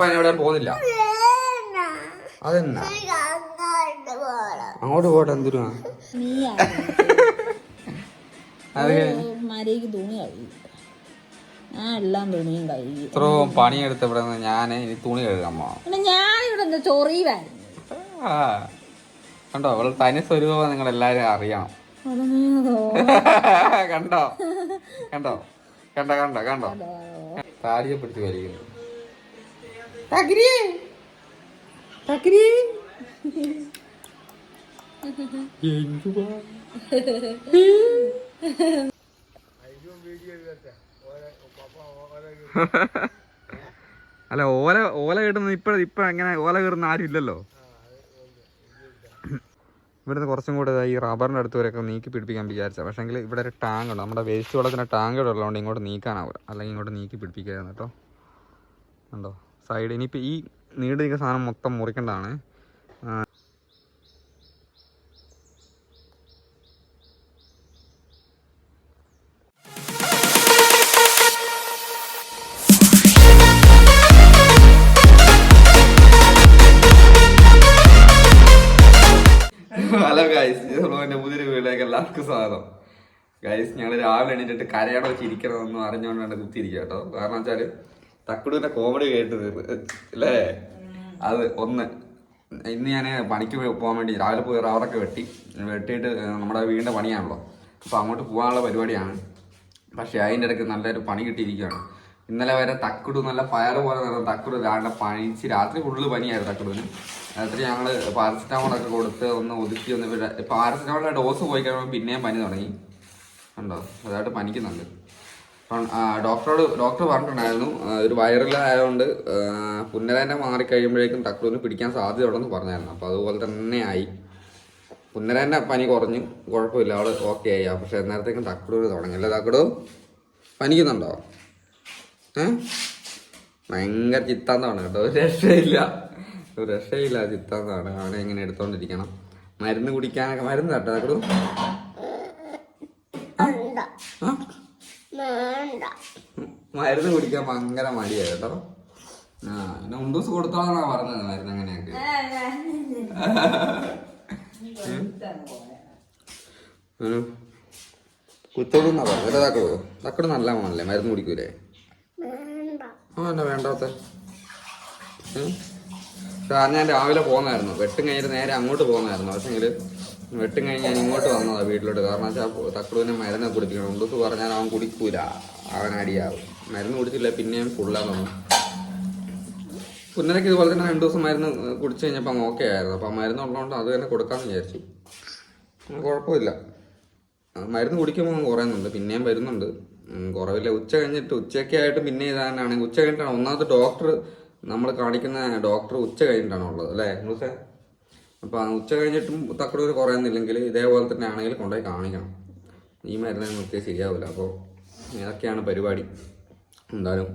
പപ്പ എവിടെ പോകുന്നില്ല. അതെന്നാ? അങ്ങോട്ട് പോട്ടെ എന്തിനാ? ഇത്രയും പണിയെടുത്ത് ഇവിടെ നിന്ന് ഞാൻ ഇനി തുണി കഴുകാൻ പോണം. കണ്ടോ? അവൾ തനി സ്വരൂപം നിങ്ങൾ എല്ലാരും അറിയണം കണ്ടോ? കണ്ടോ? കണ്ടോ കണ്ടോ കണ്ടോ? താടിയെ പിടിച്ച് വലിക്കുന്നു. തകിരിയേ. എന്തുവാ? അല്ല ഓല ഓല കിട്ടുന്ന ഇപ്പഴ ഇപ്പൊ എങ്ങനെ ഓല കയറുന്ന ആരും ഇല്ലല്ലോ. ഇവിടുന്ന് കുറച്ചും കൂടെ ഈ റബ്ബറിന്റെ അടുത്ത് വരെയൊക്കെ നീക്കി പിടിപ്പിക്കാൻ വിചാരിച്ച. പക്ഷെ ഇവിടെ ഒരു ടാങ്ക് ഉണ്ട്. നമ്മുടെ വേസ്റ്റ് വെള്ളത്തിന്റെ ടാങ്ക് ഇവിടെ ഉള്ളതുകൊണ്ട് ഇങ്ങോട്ട് നീക്കാനാവില്ല അല്ലെങ്കിൽ ഇങ്ങോട്ട് നീക്കി പിടിപ്പിക്കായിരുന്നു കേട്ടോ. ഉണ്ടോ സൈഡ്. ഇനിയിപ്പോൾ ഈ നീണ്ടു നിൽക്കുന്ന സാധനം മൊത്തം മുറിക്കേണ്ടതാണ്. സ്വാഗതം. ഗൈസ് ഞങ്ങൾ രാവിലെ എണീറ്റിട്ട് കരയാണോ ചിരിക്കണമെന്നും അറിഞ്ഞുകൊണ്ടാണ് കുത്തിയിരിക്കുക കേട്ടോ. കാരണം വെച്ചാൽ തക്കുടൂരിന്റെ കോമഡി കേട്ട് അല്ലേ? അത് ഒന്ന്. ഇന്ന് ഞാൻ പണിക്ക് പോകാൻ വേണ്ടി രാവിലെ പോയി റവറൊക്കെ വെട്ടി. വെട്ടിയിട്ട് നമ്മുടെ വീടിന്റെ പണിയാണല്ലോ. അപ്പോൾ അങ്ങോട്ട് പോകാനുള്ള പരിപാടിയാണ്. പക്ഷേ അതിന്റെ ഇടയ്ക്ക് നല്ലൊരു പണി കിട്ടിയിരിക്കുകയാണ്. ഇന്നലെ വരെ തക്കുടു നല്ല ഫയർ പോലെ നടന്ന തക്കുടു രാവിലെ പണിച്ച് രാത്രി ഫുള്ള് പനിയായിരുന്നു തക്കുടുവിന്. രാത്രി ഞങ്ങൾ പാരസെറ്റാമോളൊക്കെ കൊടുത്ത് ഒന്ന് ഒതുക്കി ഒന്ന് പാരസെറ്റാമോളിന്റെ ഡോസ് പോയി കഴിയുമ്പോൾ പിന്നെയും പനി തുടങ്ങി. ഉണ്ടോ അതായിട്ട് പനിക്കുന്നുണ്ട്. ഡോക്ടറോട് ഡോക്ടർ പറഞ്ഞിട്ടുണ്ടായിരുന്നു ഒരു വൈറലായതുകൊണ്ട് പുന്നരേന്റെ മാറിക്കഴിയുമ്പോഴേക്കും തക്കുടുവിന് പിടിക്കാൻ സാധ്യത ഉണ്ടെന്ന് പറഞ്ഞായിരുന്നു. അപ്പോൾ അതുപോലെ തന്നെ ആയി. പുന്നരേന്റെ പനി കുറഞ്ഞു കുഴപ്പമില്ല അവൾ ഓക്കെ ആയി. പക്ഷെ അന്നേരത്തേക്കും തക്കുടൂര് തുടങ്ങി. അല്ലേ പനിക്കുന്നുണ്ടോ? ഭയങ്കര ചിത്താന്താണ് കേട്ടോ. ഒരു രക്ഷയില്ല. ഒരു രക്ഷയില്ല ചിത്താന്താണ് അവനെ ഇങ്ങനെ എടുത്തോണ്ടിരിക്കണം. മരുന്ന് കുടിക്കാനൊക്കെ മരുന്ന് കേട്ടോ തക്കുടു ആ? മരുന്ന് കുടിക്കാൻ ഭയങ്കര മടിയാ കേട്ടോ. ആ പിന്നെ ഉണ്ടൂസ് കൊടുത്തോളാ പറഞ്ഞത് മരുന്ന് അങ്ങനെയൊക്കെ. കുത്തോടുന്നാ പറഞ്ഞത്. തക്കടു തക്കട് നല്ല മോനല്ലേ മരുന്ന് കുടിക്കൂലേ? ആ എന്നാ വേണ്ടാത്ത. സാർ ഞാൻ രാവിലെ പോകുന്നായിരുന്നു വെട്ടും കഴിഞ്ഞിട്ട് നേരെ അങ്ങോട്ട് പോന്നായിരുന്നു. പക്ഷെങ്കിൽ വെട്ടും കഴിഞ്ഞ് ഞാൻ ഇങ്ങോട്ട് വന്നതാണ് വീട്ടിലോട്ട്. കാരണം വെച്ചാൽ തക്കടുവിനെ മരുന്ന് കുടിക്കണം ഉണ്ടൂസ് പറഞ്ഞാൽ അവൻ കുടിക്കൂല. അവൻ അടിയാവും മരുന്ന് കുടിച്ചില്ല പിന്നെയും ഫുള്ളാണ് തോന്നും പുന്നരക്ക് ഇതുപോലെ തന്നെ രണ്ടു ദിവസം മരുന്ന് കുടിച്ചു കഴിഞ്ഞപ്പോൾ അങ്ങ് ഓക്കെ ആയിരുന്നു. അപ്പം മരുന്ന് ഉള്ളതുകൊണ്ട് അത് തന്നെ കൊടുക്കാമെന്ന് വിചാരിച്ചു. കുഴപ്പമില്ല. മരുന്ന് കുടിക്കുമ്പോൾ അങ്ങ് കുറയുന്നുണ്ട് പിന്നെയും വരുന്നുണ്ട്. കുറവില്ല. ഉച്ച കഴിഞ്ഞിട്ട് ഉച്ചയ്ക്ക് ആയിട്ട് പിന്നെ ഇതാണെങ്കിൽ ഉച്ച കഴിഞ്ഞിട്ടാണ് ഒന്നാമത്തെ ഡോക്ടർ നമ്മൾ കാണിക്കുന്ന ഡോക്ടർ ഉച്ച കഴിഞ്ഞിട്ടാണ് ഉള്ളത് അല്ലേ ദിവസേ അപ്പോൾ ഉച്ച കഴിഞ്ഞിട്ടും തക്കടൂർ കുറയുന്നില്ലെങ്കിൽ ഇതേപോലെ തന്നെ ആണെങ്കിൽ കൊണ്ടുപോയി കാണിക്കണം. ഈ മരുന്ന് നിർത്തിയാൽ ശരിയാവില്ല. അപ്പോൾ ഇതൊക്കെയാണ് പരിപാടി. എന്തായാലും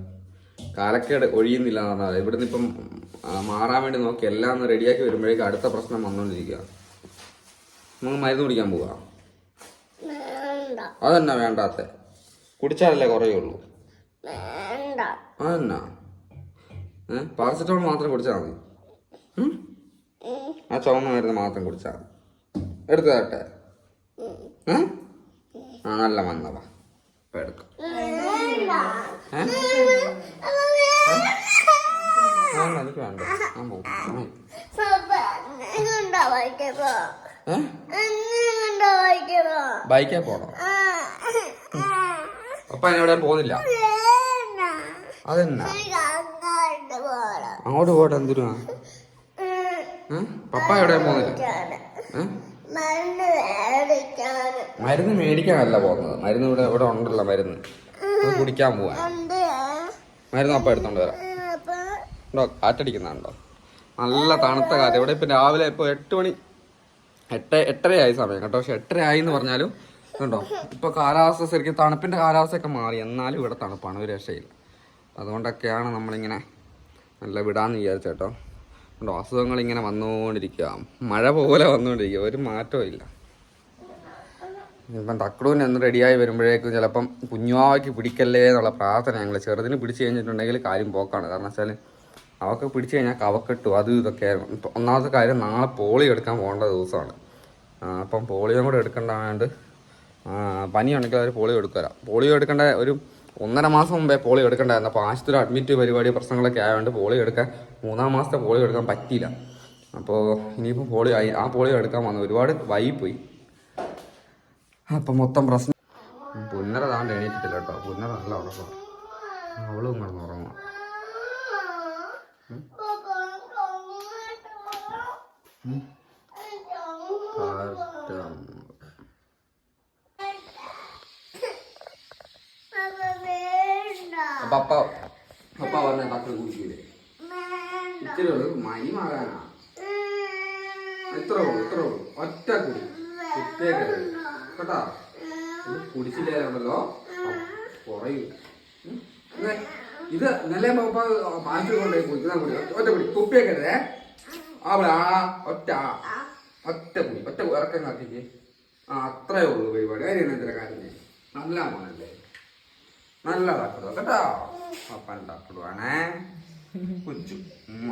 കാലക്കേട് ഒഴിയുന്നില്ല എന്ന് പറഞ്ഞാൽ ഇവിടെ നിന്ന് ഇപ്പം മാറാൻ വേണ്ടി നോക്കി എല്ലാം ഒന്ന് റെഡിയാക്കി വരുമ്പോഴേക്കും അടുത്ത പ്രശ്നം വന്നുകൊണ്ടിരിക്കുക നമുക്ക് മരുന്ന് കുടിക്കാൻ പോവാ. അതെന്നാ വേണ്ടാത്ത? കുടിച്ചാലല്ലേ കുറയുള്ളൂ അതെന്നാ? പാരസെറ്റമോൾ മാത്രം കുടിച്ചാൽ മതി? ആ ചുവന്ന മരുന്ന് മാത്രം കുടിച്ചാൽ മതി. എടുത്തു തരട്ടെ ആ നല്ല മന്നവാ ഇപ്പം എടുക്കാം എനിക്ക് വേണ്ട. ഞാൻ പോകും ബൈക്കേ പോണോ. അപ്പ എവിടെയും പോകുന്നില്ല. അതെന്നാ? അങ്ങോട്ട് പോട്ടെ എന്തിനാ? പപ്പ എവിടെയും പോകുന്നില്ല? മരുന്ന് മേടിക്കാനല്ല പോകുന്നത്. മരുന്ന് ഇവിടെ ഇവിടെ ഉണ്ടല്ലോ മരുന്ന്. കുടിക്കാൻ പോവാ. മരുന്ന് അപ്പ എടുത്തോണ്ട് വരാം. ഉണ്ടോ? കാറ്റടിക്കുന്നുണ്ടോ? നല്ല തണുത്ത കാറ്റ്. ഇവിടെ ഇപ്പം രാവിലെ ഇപ്പോൾ എട്ട് മണി എട്ട് എട്ടരയായി സമയം കേട്ടോ. പക്ഷെ എട്ടരയായി എന്ന് പറഞ്ഞാലും കണ്ടോ? ഇപ്പോൾ കാലാവസ്ഥ ശരിക്കും തണുപ്പിന്റെ കാലാവസ്ഥയൊക്കെ മാറി. എന്നാലും ഇവിടെ തണുപ്പാണ്. ഒരു രക്ഷയില്ല. അതുകൊണ്ടൊക്കെയാണ് നമ്മളിങ്ങനെ നല്ല വിടാന്ന് വിചാരിച്ച കേട്ടോ. കണ്ടോ അസുഖങ്ങൾ ഇങ്ങനെ വന്നുകൊണ്ടിരിക്കുക മഴ പോലെ വന്നുകൊണ്ടിരിക്കുക ഒരു മാറ്റവും ഇല്ല. ഇപ്പം തക്കടൂന് എന്ന് റെഡിയായി വരുമ്പോഴേക്കും ചിലപ്പം കുഞ്ഞുവാവയ്ക്ക് പിടിക്കല്ലേ എന്നുള്ള പ്രാർത്ഥന ഞങ്ങൾ ചെറുതിന് പിടിച്ചു കഴിഞ്ഞിട്ടുണ്ടെങ്കിൽ കാര്യം പോക്കാണ്. കാരണം വെച്ചാൽ അവക്ക് പിടിച്ചു കഴിഞ്ഞാൽ കവക്കെട്ടു അത് ഇതൊക്കെ ഒന്നാമത്തെ കാര്യം നാളെ പോളിയോ എടുക്കാൻ പോകേണ്ട ദിവസമാണ്. അപ്പം പോളിയോ കൂടെ എടുക്കേണ്ടതായത് പനിയുണ്ടെങ്കിൽ അവർ പോളിയോ എടുക്കുക പോളിയോ എടുക്കേണ്ട ഒരു ഒന്നര മാസം മുമ്പേ പോളിയോ എടുക്കണ്ടായിരുന്നു. അപ്പോൾ ആശുപത്രി അഡ്മിറ്റ് പരിപാടി പ്രശ്നങ്ങളൊക്കെ ആയതുകൊണ്ട് പോളി എടുക്കാൻ മൂന്നാം മാസത്തെ പോളി എടുക്കാൻ പറ്റിയില്ല. അപ്പോൾ ഇനിയിപ്പോൾ ആയി. ആ പോളി എടുക്കാൻ വന്നു ഒരുപാട് വൈകിപ്പോയി അപ്പം മൊത്തം പ്രശ്നം പുന്നര താണ്ട് എണീറ്റിട്ടില്ല കേട്ടോ. പുന്നര നല്ല ഉറക്കം. അവളും കിടന്ന് ഉറങ്ങുക പപ്പ പപ്പ പറഞ്ഞ തക്കൾ കുടിക്കൂലേ ഇച്ചിരി ഉള്ളു മണിമാകാനാ ഇത്ര ഉള്ളു എത്ര ഉള്ളു ഒറ്റ കുടി. കുത്തിയേക്ക് കേട്ടാ? ഇത് കുറയും. ഇത് നല്ല പപ്പ പാച്ചു കൊണ്ടേ കുടിക്കുന്ന കുടി. ഒറ്റ കുടി. കുപ്പിയേക്കരുതേ അവിടെ ആ ഒറ്റ ആ. ഒറ്റ കുടി. ഒറ്റ ഇറക്കം കാത്തിക്ക് ആ അത്രേ ഉള്ളൂ പരിപാടി. അതിന് എന്തെങ്കിലും കാര്യം. നല്ല മോനല്ലേ നല്ലതാക്കട്ടോ കേട്ടോ? പപ്പൻ തപ്പിടുവാണേ കൊച്ചു ഇനി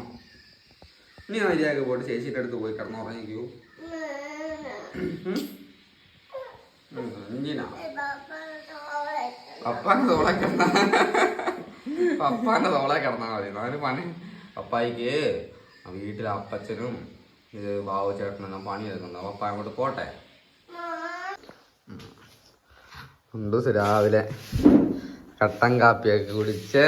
നീ മര്യാദ പോയിട്ട് ചേച്ചിയുടെ അടുത്ത് പോയി കിടന്നു ഉറങ്ങിക്കൂ എന്തിനാ? പപ്പാന്റെ തോളെ കിടന്ന പപ്പാന്റെ തോളെ കിടന്നാ മതി. നാല് പണി പപ്പായിക്ക് വീട്ടിലെ അപ്പച്ചനും ഇത് ബാബു ചേട്ടനെല്ലാം പണിയെടുക്കുന്ന പപ്പ അങ്ങോട്ട് പോട്ടെ? ഉണ്ട് രാവിലെ കട്ടൻ കാപ്പിയൊക്കെ കുടിച്ച്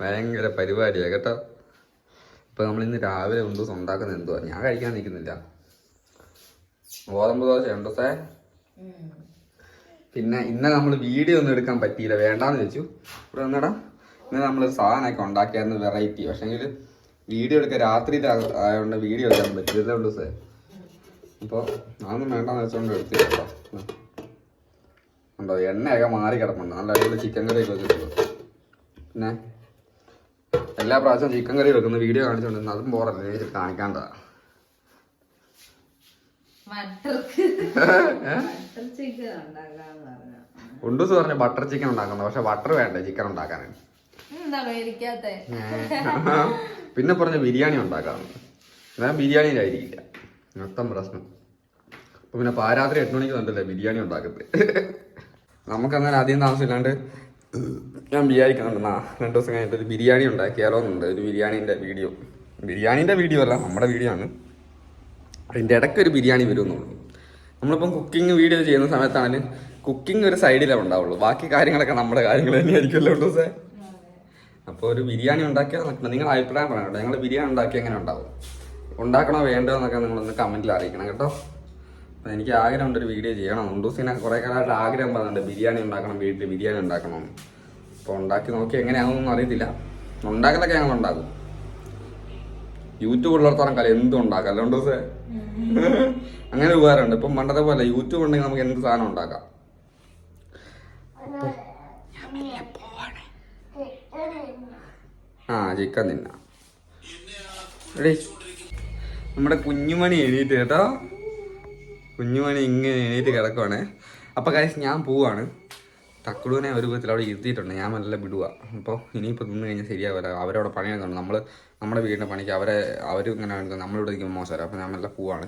ഭയങ്കര പരിപാടിയാണ് കേട്ടോ. ഇപ്പൊ നമ്മൾ ഇന്ന് രാവിലെ ഉണ്ട് ഉണ്ടാക്കുന്ന എന്തുവാ? ഞാൻ കഴിക്കാൻ നിൽക്കുന്നില്ല. ഗോതമ്പ് ദോശ ഉണ്ടോ സേ പിന്നെ ഇന്നലെ നമ്മൾ വീഡിയോ ഒന്നും എടുക്കാൻ പറ്റിയില്ല. വേണ്ടാന്ന് വെച്ചു. ഇവിടെ വന്നടാ. ഇന്നലെ നമ്മൾ സാധനമൊക്കെ ഉണ്ടാക്കിയായിരുന്നു വെറൈറ്റി പക്ഷെങ്കിൽ വീഡിയോ എടുക്കാൻ രാത്രി ആയതുകൊണ്ട് വീഡിയോ എടുക്കാൻ പറ്റില്ല ഉണ്ടോ സേ അപ്പോൾ അതൊന്നും വേണ്ടാന്ന് വെച്ചോണ്ട് എടുത്തില്ല. ഉണ്ടോ? എണ്ണയൊക്കെ മാറി കിടപ്പുണ്ട്. നല്ല അടിപൊളി ചിക്കൻ കറി ഒക്കെ വെച്ചിട്ടുണ്ട്. പിന്നെ എല്ലാ പ്രാവശ്യവും ചിക്കൻ കറി വെക്കുന്ന വീഡിയോ കാണിച്ചുകൊണ്ട് അതും പോറല്ലേ? എനിക്ക് കാണിക്കാണ്ടതാ മട്ടർക്ക്. മട്ടർ ചിക്കൻ ഉണ്ടാക്കാന്ന് പറഞ്ഞു. ഉണ്ടൂസ് പറഞ്ഞ ബട്ടർ ചിക്കൻ ഉണ്ടാക്കുന്നത് പക്ഷെ ബട്ടർ വേണ്ട ചിക്കൻ ഉണ്ടാക്കാൻ പിന്നെ പറഞ്ഞ ബിരിയാണി ഉണ്ടാക്കാറുണ്ട് ഞാൻ ബിരിയാണിയിലായിരിക്കില്ല. മൊത്തം പ്രശ്നം. അപ്പൊ പിന്നെ പാരാത്രി എട്ട് മണിക്ക് കണ്ടല്ലേ ബിരിയാണി ഉണ്ടാക്കുന്നത് നമുക്കങ്ങനെ അധികം താമസമില്ലാണ്ട് ഞാൻ വിചാരിക്കുന്നുണ്ട് നാ രണ്ട് ദിവസം കഴിഞ്ഞിട്ട് ഒരു ബിരിയാണി ഉണ്ടാക്കിയാലോ എന്നുണ്ട് ഒരു ബിരിയാണീന്റെ വീഡിയോ. ബിരിയാണീന്റെ വീഡിയോ അല്ല നമ്മുടെ വീഡിയോ ആണ്. അതിന്റെ ഇടയ്ക്ക് ഒരു ബിരിയാണി വരുമെന്നുള്ളൂ. നമ്മളിപ്പം കുക്കിംഗ് വീഡിയോ ചെയ്യുന്ന സമയത്താണെങ്കിൽ കുക്കിംഗ് ഒരു സൈഡിലേ ഉണ്ടാവുള്ളൂ. ബാക്കി കാര്യങ്ങളൊക്കെ നമ്മുടെ കാര്യങ്ങൾ തന്നെയായിരിക്കുമല്ലോ സാർ അപ്പോൾ ഒരു ബിരിയാണി ഉണ്ടാക്കിയാൽ നിങ്ങളുടെ അഭിപ്രായം പറയണം ഞങ്ങൾ ബിരിയാണി ഉണ്ടാക്കി എങ്ങനെ ഉണ്ടാവും? ഉണ്ടാക്കണോ വേണ്ടോ എന്നൊക്കെ നിങ്ങളൊന്ന് കമന്റിൽ അറിയിക്കണം കേട്ടോ. അപ്പോൾ എനിക്ക് ആഗ്രഹമുണ്ട് ഒരു വീഡിയോ ചെയ്യണം. ഉണ്ടൂസിനെ കുറേ കാലമായിട്ട് ആഗ്രഹം പറഞ്ഞിട്ടുണ്ട്. ബിരിയാണി ഉണ്ടാക്കണം വീട്ടിൽ ബിരിയാണി ഉണ്ടാക്കണം. അപ്പോൾ ഉണ്ടാക്കി നോക്കി എങ്ങനെയാണെന്നൊന്നും അറിയത്തില്ല. ഉണ്ടാക്കലൊക്കെ ഞങ്ങൾ ഉണ്ടാക്കും. യൂട്യൂബ് ഉള്ളിടത്തോളം കാലം എന്തും ഉണ്ടാക്കാം. അല്ല ഉണ്ടൂസേ അങ്ങനെ ഉപകാരമുണ്ട്. ഇപ്പം പണ്ടത്തെ പോലെ യൂട്യൂബ് ഉണ്ടെങ്കിൽ നമുക്ക് എന്ത് സാധനം ഉണ്ടാക്കാം? ആ ചിക്കൻ തിന്നാ. നമ്മുടെ കുഞ്ഞുമണി എണീറ്റ് കേട്ടോ. കുഞ്ഞുമണി ഇങ്ങനെ എണീറ്റ് കിടക്കുവാണേ. അപ്പൊ കാര്യം ഞാൻ പോവാണ്. തക്കുളുവിനെ ഒരു വിധത്തിൽ അവിടെ ഇരുത്തിയിട്ടുണ്ട്. ഞാൻ നല്ല വിടുക അപ്പോൾ ഇനിയിപ്പോൾ നിന്ന് കഴിഞ്ഞാൽ ശരിയാവില്ല അവരവിടെ പണിയെടുക്കണം നമ്മൾ നമ്മുടെ വീടിന്റെ പണിക്ക് അവരെ അവരും ഇങ്ങനെ നമ്മളിവിടെ നിൽക്കുമ്പോൾ മോശമല്ല അപ്പോൾ ഞാൻ നല്ല പോവാണ്.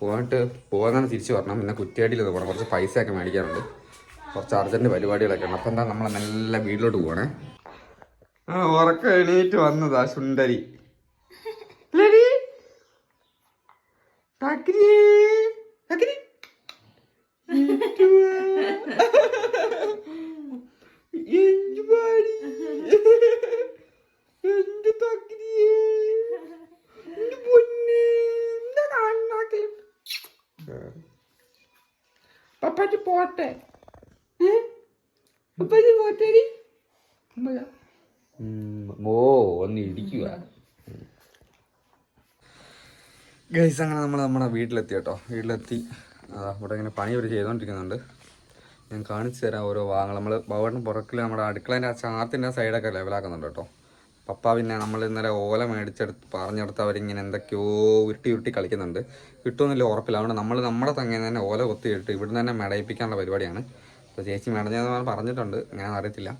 പോയിട്ട് പോകാൻ തിരിച്ച് വരണം പിന്നെ കുറ്റിയാടിയിൽ പോകണം കുറച്ച് പൈസയൊക്കെ മേടിക്കാനുണ്ട്. കുറച്ച് അർജന്റ് പരിപാടികളൊക്കെ ഉണ്ട് അപ്പോൾ എന്താ നമ്മൾ നല്ല വീട്ടിലോട്ട് പോവാണേ. ആ ഉറക്കം എണീറ്റ് വന്നതാ സുന്ദരി. ലടി. Look. ഗൈസ് അങ്ങനെ നമ്മൾ നമ്മുടെ വീട്ടിലെത്തി കേട്ടോ. വീട്ടിലെത്തി ഇവിടെ ഇങ്ങനെ പണി അവർ ചെയ്തുകൊണ്ടിരിക്കുന്നുണ്ട് ഞാൻ കാണിച്ചു തരാം ഓരോ ഭാഗങ്ങൾ. നമ്മൾ ഭവനം പുറക്കിൽ നമ്മുടെ അടുക്കളേന്റെ ആ ചാത്തിന്റെ സൈഡൊക്കെ ലെവലാക്കുന്നുണ്ട് കേട്ടോ. പപ്പ പിന്നെ നമ്മൾ ഇന്നലെ ഓല മേടിച്ചെടുത്ത് പറഞ്ഞെടുത്ത് അവരിങ്ങനെ എന്തൊക്കെയോ ഉരുട്ടി ഉരുട്ടി കളിക്കുന്നുണ്ട്. കിട്ടുമെന്നില്ല ഉറപ്പില്ല. അതുകൊണ്ട് നമ്മൾ നമ്മുടെ തങ്ങനെ തന്നെ ഓല കൊത്തിയിട്ട് ഇവിടുന്ന് തന്നെ മെടയിപ്പിക്കാനുള്ള പരിപാടിയാണ്. അപ്പോൾ ചേച്ചി മെടഞ്ഞതെന്ന് പറഞ്ഞിട്ടുണ്ട്. ഞാൻ അറിയത്തില്ല.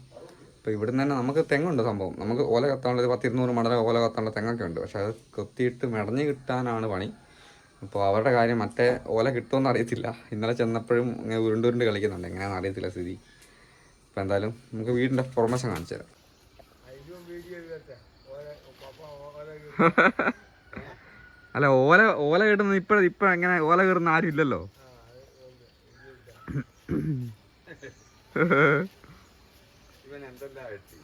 ഇപ്പോൾ ഇവിടുന്ന് തന്നെ നമുക്ക് തെങ്ങുണ്ട് സംഭവം. നമുക്ക് ഓല കത്താനുള്ള ഒരു പത്തിരുന്നൂറ് മടല ഓല കത്താനുള്ള തെങ്ങൊക്കെ ഉണ്ട്. പക്ഷേ അത് കൊത്തിയിട്ട് മെടഞ്ഞ് കിട്ടാനാണ് പണി. അപ്പോൾ അവരുടെ കാര്യം മറ്റേ ഓല കിട്ടുമെന്ന് അറിയത്തില്ല. ഇന്നലെ ചെന്നപ്പോഴും ഇങ്ങനെ ഉരുണ്ടുരുണ്ട് കളിക്കുന്നുണ്ട്. എങ്ങനെയാണെന്ന് അറിയത്തില്ല സ്ഥിതി. അപ്പോൾ എന്തായാലും നമുക്ക് വീടിന്റെ ഫോർമേഷൻ കാണിച്ചു തരാം. അല്ല ഓല ഓല കിട്ടുന്ന ഇപ്പഴ ഇപ്പൊ എങ്ങനെ ഓല കയറുന്ന ആരും ഇല്ലല്ലോ. ഇവൻ എന്തെല്ലാം എത്തി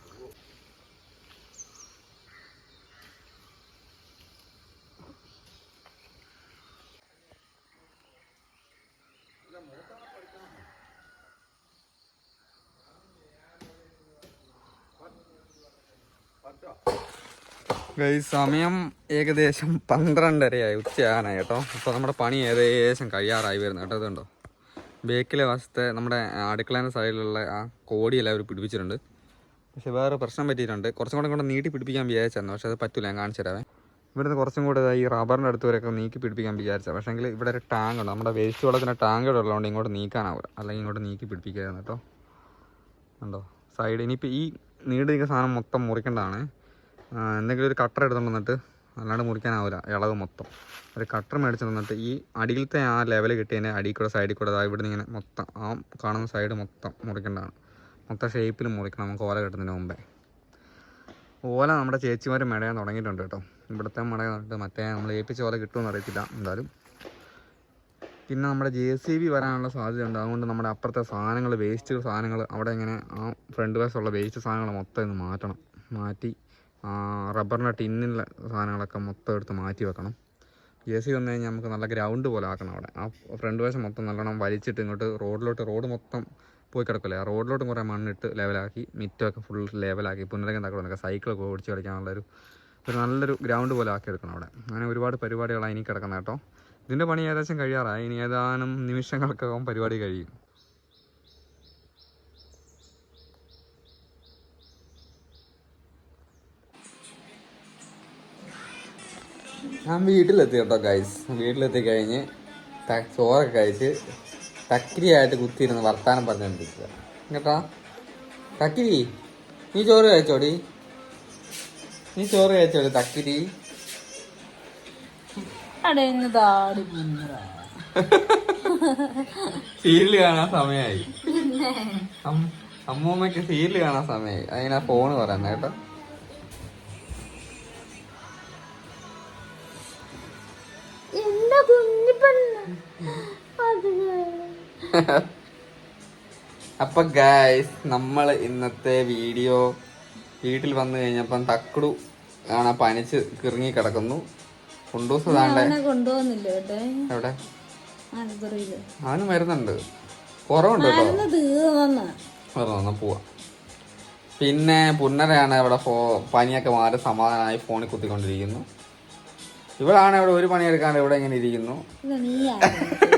സമയം ഏകദേശം പന്ത്രണ്ടരയായി. ഉച്ചയാണ് കേട്ടോ. അപ്പോൾ നമ്മുടെ പണി ഏകദേശം കഴിയാറായി വരുന്നു കേട്ടോ. ഇതുണ്ടോ? ബേക്കിലെ വശത്തെ നമ്മുടെ അടുക്കളേന്റെ സൈഡിലുള്ള ആ കോടിയെല്ലാം അവർ പിടിപ്പിച്ചിട്ടുണ്ട്. പക്ഷെ വേറെ പ്രശ്നം പറ്റിയിട്ടുണ്ട്. കുറച്ചും കൂടെ കൂടെ നീട്ടി പിടിപ്പിക്കാൻ വിചാരിച്ചായിരുന്നു പക്ഷേ അത് പറ്റില്ല ഞാൻ കാണിച്ചു തരാവേ. ഇവിടുന്ന് കുറച്ചും കൂടെ ഈ റബ്ബറിന്റെ അടുത്ത് വരെയൊക്കെ നീക്കി പിടിപ്പിക്കാൻ വിചാരിച്ചത്. പക്ഷേങ്കിൽ ഇവിടെ ഒരു ടാങ്ക് ഉണ്ട്. നമ്മുടെ വേസ്റ്റ് വെള്ളത്തിന്റെ ടാങ്ക് ഇവിടെ ഉള്ളതുകൊണ്ട് ഇങ്ങോട്ട് നീക്കാനാവില്ല അല്ലെങ്കിൽ ഇങ്ങോട്ട് നീക്കി പിടിപ്പിക്കായിരുന്നു കേട്ടോ. ഉണ്ടോ സൈഡ് ഇനിയിപ്പോൾ ഈ നീട് നിൽക്കുന്ന സാധനം മൊത്തം മുറിക്കേണ്ടതാണ്. എന്തെങ്കിലും ഒരു കട്ടർ എടുത്തുകൊണ്ട് വന്നിട്ട് അല്ലാണ്ട് മുറിക്കാനാവില്ല ഇളവ് മൊത്തം. ഒരു കട്ടർ മേടിച്ച് തന്നിട്ട് ഈ അടിയിലത്തെ ആ ലെവൽ കിട്ടിയതിന്റെ അടി കൂടെ സൈഡിൽ കൂടെ ഇവിടെ ഇവിടുന്ന് ഇങ്ങനെ മൊത്തം ആ കാണുന്ന സൈഡ് മൊത്തം മുറിക്കേണ്ടതാണ്. മൊത്തം ഷേപ്പിൽ മുറിക്കണം നമുക്ക് ഓല കിട്ടുന്നതിന് മുമ്പേ. ഓല നമ്മുടെ ചേച്ചിമാർ മെടയാൻ തുടങ്ങിയിട്ടുണ്ട് കേട്ടോ. ഇവിടുത്തെ മെടയാന്നിട്ട് മറ്റേ നമ്മൾ ഏൽപ്പിച്ച ഓല കിട്ടുമെന്ന് അറിയത്തില്ല എന്തായാലും. പിന്നെ നമ്മുടെ ജെ സി ബി വരാനുള്ള സാധ്യതയുണ്ട്. അതുകൊണ്ട് നമ്മുടെ അപ്പുറത്തെ സാധനങ്ങൾ വേസ്റ്റ് സാധനങ്ങൾ അവിടെ ഇങ്ങനെ ആ ഫ്രണ്ട് വശമുള്ള വേസ്റ്റ് സാധനങ്ങൾ മൊത്തം ഇന്ന് മാറ്റണം. മാറ്റി റബ്ബറിന്റെ ടിന്നുള്ള സാധനങ്ങളൊക്കെ മൊത്തം എടുത്ത് മാറ്റി വെക്കണം. എ സി വന്നു കഴിഞ്ഞാൽ നമുക്ക് നല്ല ഗ്രൗണ്ട് പോലെ ആക്കണം അവിടെ. ആ ഫ്രണ്ട് വശം മൊത്തം നല്ലോണം വലിച്ചിട്ട് ഇങ്ങോട്ട് റോഡിലോട്ട് റോഡ് മൊത്തം പോയി കിടക്കില്ലേ ആ റോഡിലോട്ട് കുറേ മണ്ണിട്ട് ലെവലാക്കി മിറ്റമൊക്കെ ഫുൾ ലെവലാക്കി പുനരകം തക്കടൊക്കെ സൈക്കിളൊക്കെ ഓടിച്ച് കളിക്കാനുള്ളൊരു ഒരു നല്ലൊരു ഗ്രൗണ്ട് പോലെ ആക്കി എടുക്കണം അവിടെ. അങ്ങനെ ഒരുപാട് പരിപാടികളാണ് ഇനി കിടക്കുന്നത് കേട്ടോ. ഇതിന്റെ പണി ഏകദേശം കഴിയാറായി. ഇനി ഏതാനും നിമിഷങ്ങൾക്കകം പരിപാടി കഴിയും. ഞാൻ വീട്ടിലെത്തി കേട്ടോ ഗൈസ് വീട്ടിലെത്തി കഴിഞ്ഞ് ചോറൊക്കെ കഴിച്ച് തക്കിരിയായിട്ട് കുത്തിയിരുന്ന് വർത്താനം പറഞ്ഞുകൊണ്ടിരിക്കുക കേട്ടോ? തക്കിരി നീ ചോറ് കഴിച്ചോടി? നീ ചോറ് കഴിച്ചോടി തക്കിരി? സീരിയൽ കാണാൻ സമയമായി അമ്മൂമ്മക്ക് സീരിയൽ കാണാൻ സമയമായി അതിനാ ഫോണ് പറയുന്നത് കേട്ടോ. അപ്പൊ ഗായ്സ് നമ്മൾ ഇന്നത്തെ വീഡിയോ വീട്ടിൽ വന്നു കഴിഞ്ഞപ്പം തക്കുടു ആണ് പനിച്ച് കിറങ്ങി കിടക്കുന്നു. കുണ്ടൂസ് താണ്ടെ അവനെ മരുന്നുണ്ട്. കുറവുണ്ട് കേട്ടോ. പോവാ. പിന്നെ പുന്നരയാണ് ഇവിടെ ഫോ പനിയൊക്കെ മാറി സമാധാനമായി ഫോണിൽ കുത്തിക്കൊണ്ടിരിക്കുന്നു. ഇവളാണ് ഇവിടെ ഒരു പണിയെടുക്കാണ്ട് ഇവിടെ ഇങ്ങനെ ഇരിക്കുന്നു.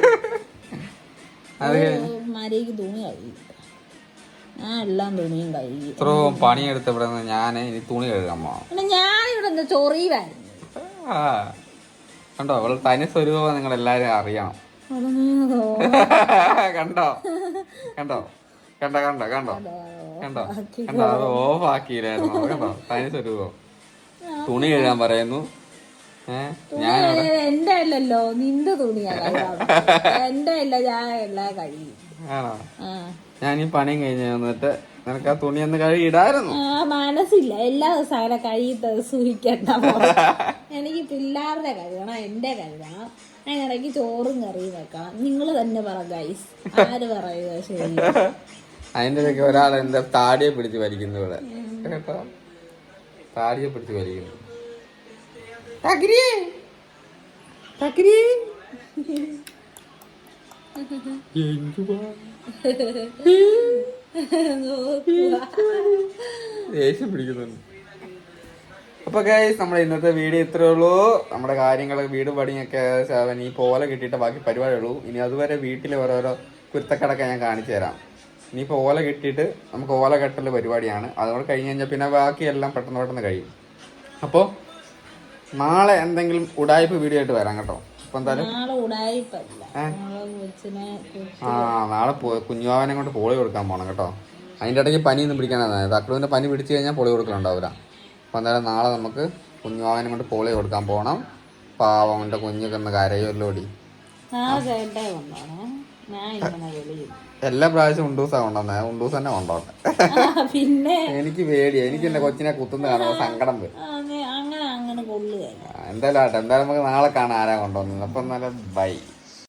ഇത്രയും പണിയെടുത്ത് ഇവിടെ നിന്ന് ഞാൻ ഇനി തുണി കഴുകാൻ പോകണം ഞാനിവിടെ കണ്ടോ? അവൾ തനി സ്വരൂപം നിങ്ങൾ എല്ലാരും അറിയണം കണ്ടോ? കണ്ടോ? കണ്ടോ? കണ്ടോ കണ്ടോ കണ്ടോ? കണ്ടോ? അത് ഓഫ് ആക്കിയില്ലായിരുന്നു. കണ്ടോ? തനി സ്വരൂപം. തുണി കഴുകാൻ പറയുന്നു. എന്റെ അല്ലല്ലോ നിന്റെ തുണിയാ കഴുകാം എന്റെ അല്ല ഞാൻ എല്ലാ ആണോ? ആ. ഞാൻ ഈ പണിയും കഴിഞ്ഞ് വന്നിട്ട് നിനക്ക് ആ തുണി ഒന്ന് കഴുകിയിടായിരുന്നു. ആ മനസ്സില്ല. എല്ലാ ദിവസവും അങ്ങനെ കഴിയത്ത സൂഹിക്കണ്ട. എനിക്ക് പിള്ളേരുടെ കഴുകണം എന്റെ കഴുകണം. അങ്ങനെയൊക്കെ ചോറും കറിയും വെക്കാം നിങ്ങൾ തന്നെ പറ ഗൈസ് ആര് പറയുക ശരി? അതിന്റെ ഇടയ്ക്ക് ഒരാൾ എന്റെ താടിയെ പിടിച്ച് വലിക്കുന്നു ഇവിടെ. കേട്ടോ? താടിയെ പിടിച്ച് വലിക്കുന്നു. തകിരിയേ എന്തുവാ ദേഷ്യം പിടിക്കുന്നുണ്ട്. അപ്പൊ ഗൈസ് നമ്മുടെ ഇന്നത്തെ വീഡിയോ ഇത്രേ ഉള്ളൂ. നമ്മുടെ കാര്യങ്ങൾ വീട് പണിയൊക്കെ ഈ പോല കിട്ടിയിട്ട് ബാക്കി പരിപാടി ഉള്ളൂ. ഇനി അതുവരെ വീട്ടിൽ ഓരോരോ കുരുത്തക്കടൊക്കെ ഞാൻ കാണിച്ചു തരാം. ഇനിയിപ്പോൾ ഓല കിട്ടിയിട്ട് നമുക്ക് ഓല കെട്ടൽ പരിപാടിയാണ്. അതുകൊണ്ട് കഴിഞ്ഞ് കഴിഞ്ഞാൽ പിന്നെ ബാക്കിയെല്ലാം പെട്ടെന്ന് പെട്ടെന്ന് കഴിയും. അപ്പോൾ നാളെ എന്തെങ്കിലും ഉടായ്പ വീഡിയോ ആയിട്ട് വരാം കേട്ടോ. അപ്പോൾ എന്തായാലും ആ നാളെ കുഞ്ഞുവാവനെ കൊണ്ട് പോളി കൊടുക്കാൻ പോണം കേട്ടോ. അതിന്റെ ഇടയ്ക്ക് പനിയൊന്നും പിടിക്കാനാണ് തക്കളുവിന്റെ പനി പിടിച്ചു കഴിഞ്ഞാൽ പോളി കൊടുക്കലുണ്ടാവില്ല അപ്പോൾ എന്തായാലും നാളെ നമുക്ക് കുഞ്ഞുവാവനെ കൊണ്ട് പോളി കൊടുക്കാൻ പോകണം പാവം എന്റെ കുഞ്ഞൊക്കെ ഒന്ന് കരയുമല്ലോടി ആ എല്ലാ പ്രാവശ്യം ഉണ്ടൂസാ കൊണ്ടുവന്നേ. ഉണ്ടൂസ് തന്നെ കൊണ്ടോട്ടെ ആ, പിന്നെ? എനിക്ക് പേടിയാ. എനിക്ക് എന്റെ കൊച്ചിനെ കുത്തുന്ന കാണുമ്പോൾ സങ്കടം വരും. അങ്ങനെ അങ്ങനെ എന്തായാലും ആട്ടെ. എന്തായാലും നമുക്ക് നാളെ കാണാൻ ആരാ കൊണ്ടുവന്നത് അപ്പൊ എന്നാലും ബൈ.